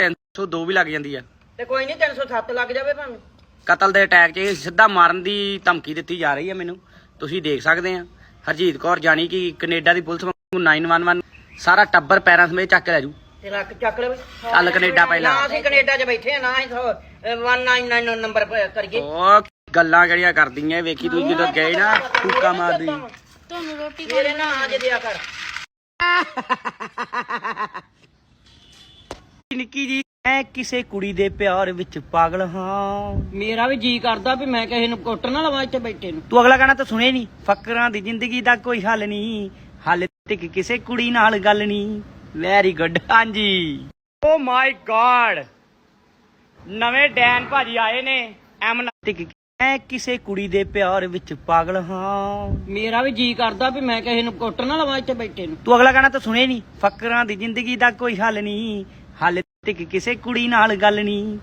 302 ਵੀ ਲੱਗ ਜਾਂਦੀ ਆ ਤੇ ਕੋਈ ਨਹੀਂ 307 ਲੱਗ ਜਾਵੇ ਭਾਵੇਂ ਕਤਲ ਦੇ ਅਟੈਕ 'ਚ ਸਿੱਧਾ ਮਾਰਨ ਦੀ ਧਮਕੀ ਦਿੱਤੀ ਜਾ ਰਹੀ ਹੈ ਮੈਨੂੰ ਤੁਸੀਂ ਦੇਖ ਸਕਦੇ ਆ ਹਰਜੀਤ ਕੌਰ ਜਾਣੀ ਕਿ ਕੈਨੇਡਾ ਦੀ ਪੁਲਿਸ ਵਾਂਗੂ 911 ਸਾਰਾ ਟੱਬਰ ਪੈਰਾਂ ਸਮੇਤ ਚੱਕ ਲੈ ਜੂ ਤੇ ਲੱਕ ਚੱਕ ਲੈ ਚੱਲ ਕੈਨੇਡਾ ਪਹਿਲਾਂ। ਨਾ ਅਸੀਂ ਕੈਨੇਡਾ 'ਚ ਬੈਠੇ ਆ ਨਾ ਅਸੀਂ 199 ਨੰਬਰ ਕਰੀਏ ਉਹ ਗੱਲਾਂ ਕਿਹੜੀਆਂ ਕਰਦੀਆਂ ਵੇਖੀ ਤੂੰ ਜਦੋਂ ਗਏ ਨਾ ਫੂਕਾ ਮਾਰਦੀ ਤੁਹਾਨੂੰ ਰੋਟੀ ਮੇਰੇ ਨਾਲ ਅੱਜ ਦਿਆ ਕਰ ਨਿੱਕੀ ਜੀ ਮੈਂ ਕਿਸੇ ਕੁੜੀ ਦੇ ਪਿਆਰ ਵਿੱਚ ਪਾਗਲ ਹਾਂ। ਮੇਰਾ ਵੀ ਜੀ ਕਰਦਾ ਵੀ ਮੈਂ ਕਿਸੇ ਨੂੰ ਕੁੱਟ ਨਾ ਲਵਾਂ ਇੱਥੇ ਬੈਠੇ ਨੂੰ। ਤੂੰ ਅਗਲਾ ਗਾਣਾ ਤਾਂ ਸੁਣਿਆ ਨਹੀਂ ਫਕਰਾਂ ਦੀ ਜ਼ਿੰਦਗੀ ਦਾ ਕੋਈ ਹੱਲ ਨਹੀਂ ਹੱਲ ਤੱਕ ਕਿਸੇ ਕੁੜੀ ਨਾਲ ਗੱਲ ਨਹੀਂ ਵੈਰੀ ਗੁੱਡ ਹਾਂਜੀ। ਓ ਮਾਈ ਗॉड ਨਵੇਂ ਡੈਨ ਭਾਜੀ ਆਏ ਨੇ ਐਮ ਤੱਕ ਮੈਂ ਕਿਸੇ ਕੁੜੀ ਦੇ ਪਿਆਰ ਵਿੱਚ ਪਾਗਲ ਹਾਂ। ਮੇਰਾ ਵੀ ਜੀ ਕਰਦਾ ਵੀ ਮੈਂ ਕਿਸੇ ਨੂੰ ਕੁੱਟ ਨਾ ਲਵਾਂ ਇੱਥੇ ਬੈਠੇ ਨੂੰ। ਤੂੰ ਅਗਲਾ ਗਾਣਾ ਤਾਂ ਸੁਣਿਆ ਨਹੀਂ ਫਕਰਾਂ ਦੀ ਜ਼ਿੰਦਗੀ ਦਾ ਕੋਈ ਹੱਲ ਨਹੀਂ ਹੱਲ ਤੱਕ ਕਿਸੇ ਕੁੜੀ ਨਾਲ ਗੱਲ ਨਹੀਂ